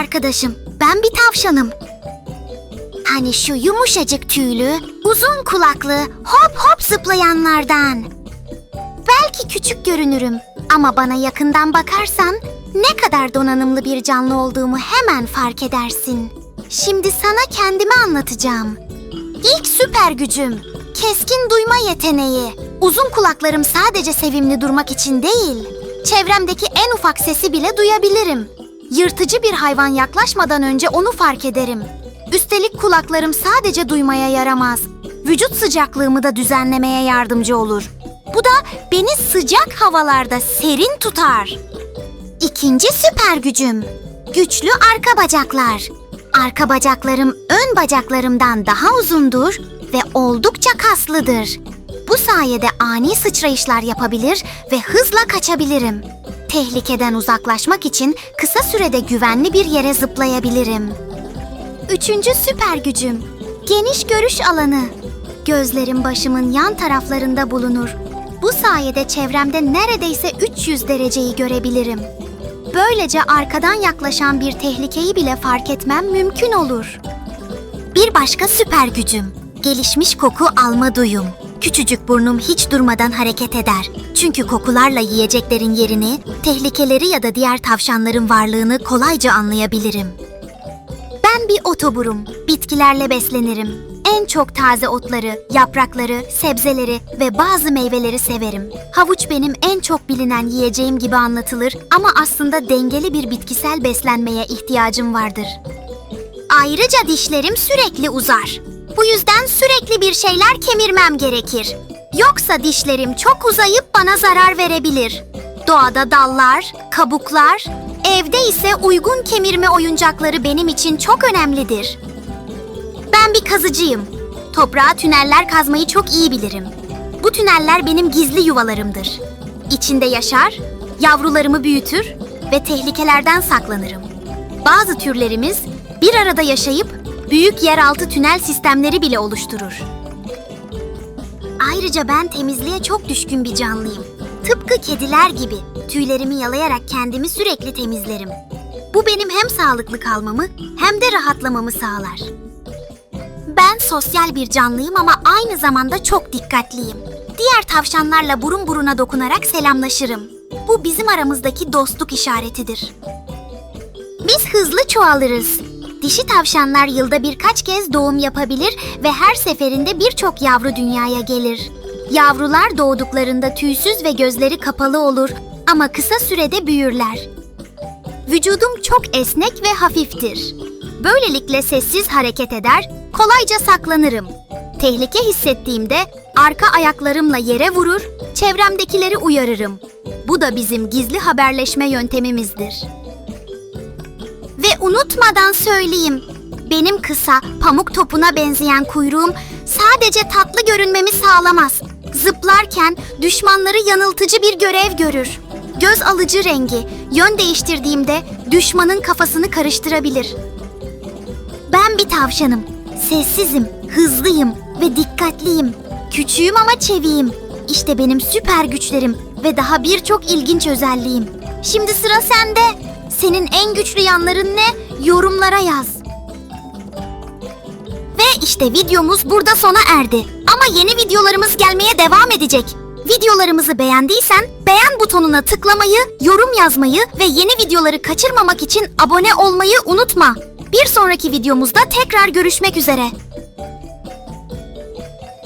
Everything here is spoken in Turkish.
arkadaşım. Ben bir tavşanım. Hani şu yumuşacık tüylü, uzun kulaklı, hop hop zıplayanlardan. Belki küçük görünürüm ama bana yakından bakarsan ne kadar donanımlı bir canlı olduğumu hemen fark edersin. Şimdi sana kendimi anlatacağım. İlk süper gücüm, keskin duyma yeteneği. Uzun kulaklarım sadece sevimli durmak için değil, çevremdeki en ufak sesi bile duyabilirim. Yırtıcı bir hayvan yaklaşmadan önce onu fark ederim. Üstelik kulaklarım sadece duymaya yaramaz. Vücut sıcaklığımı da düzenlemeye yardımcı olur. Bu da beni sıcak havalarda serin tutar. İkinci süper gücüm. Güçlü arka bacaklar. Arka bacaklarım ön bacaklarımdan daha uzundur ve oldukça kaslıdır. Bu sayede ani sıçrayışlar yapabilir ve hızla kaçabilirim. Tehlikeden uzaklaşmak için kısa sürede güvenli bir yere zıplayabilirim. Üçüncü süper gücüm. Geniş görüş alanı. Gözlerim başımın yan taraflarında bulunur. Bu sayede çevremde neredeyse 300 dereceyi görebilirim. Böylece arkadan yaklaşan bir tehlikeyi bile fark etmem mümkün olur. Bir başka süper gücüm. Gelişmiş koku alma duyum. Küçücük burnum hiç durmadan hareket eder. Çünkü kokularla yiyeceklerin yerini, tehlikeleri ya da diğer tavşanların varlığını kolayca anlayabilirim. Ben bir otoburum. Bitkilerle beslenirim. En çok taze otları, yaprakları, sebzeleri ve bazı meyveleri severim. Havuç benim en çok bilinen yiyeceğim gibi anlatılır ama aslında dengeli bir bitkisel beslenmeye ihtiyacım vardır. Ayrıca dişlerim sürekli uzar. Bu yüzden sürekli bir şeyler kemirmem gerekir. Yoksa dişlerim çok uzayıp bana zarar verebilir. Doğada dallar, kabuklar, evde ise uygun kemirme oyuncakları benim için çok önemlidir. Ben bir kazıcıyım. Toprağa tüneller kazmayı çok iyi bilirim. Bu tüneller benim gizli yuvalarımdır. İçinde yaşar, yavrularımı büyütür ve tehlikelerden saklanırım. Bazı türlerimiz bir arada yaşayıp büyük yeraltı tünel sistemleri bile oluşturur. Ayrıca ben temizliğe çok düşkün bir canlıyım. Tıpkı kediler gibi tüylerimi yalayarak kendimi sürekli temizlerim. Bu benim hem sağlıklı kalmamı hem de rahatlamamı sağlar. Ben sosyal bir canlıyım ama aynı zamanda çok dikkatliyim. Diğer tavşanlarla burun buruna dokunarak selamlaşırım. Bu bizim aramızdaki dostluk işaretidir. Biz hızlı çoğalırız. Dişi tavşanlar yılda birkaç kez doğum yapabilir ve her seferinde birçok yavru dünyaya gelir. Yavrular doğduklarında tüysüz ve gözleri kapalı olur ama kısa sürede büyürler. Vücudum çok esnek ve hafiftir. Böylelikle sessiz hareket eder, kolayca saklanırım. Tehlike hissettiğimde arka ayaklarımla yere vurur, çevremdekileri uyarırım. Bu da bizim gizli haberleşme yöntemimizdir. Unutmadan söyleyeyim. Benim kısa, pamuk topuna benzeyen kuyruğum sadece tatlı görünmemi sağlamaz. Zıplarken düşmanları yanıltıcı bir görev görür. Göz alıcı rengi yön değiştirdiğimde düşmanın kafasını karıştırabilir. Ben bir tavşanım. Sessizim, hızlıyım ve dikkatliyim. Küçüğüm ama çeviyim. İşte benim süper güçlerim ve daha birçok ilginç özelliğim. Şimdi sıra sende. Senin en güçlü yanların ne? Yorumlara yaz. Ve işte videomuz burada sona erdi. Ama yeni videolarımız gelmeye devam edecek. Videolarımızı beğendiysen beğen butonuna tıklamayı, yorum yazmayı ve yeni videoları kaçırmamak için abone olmayı unutma. Bir sonraki videomuzda tekrar görüşmek üzere.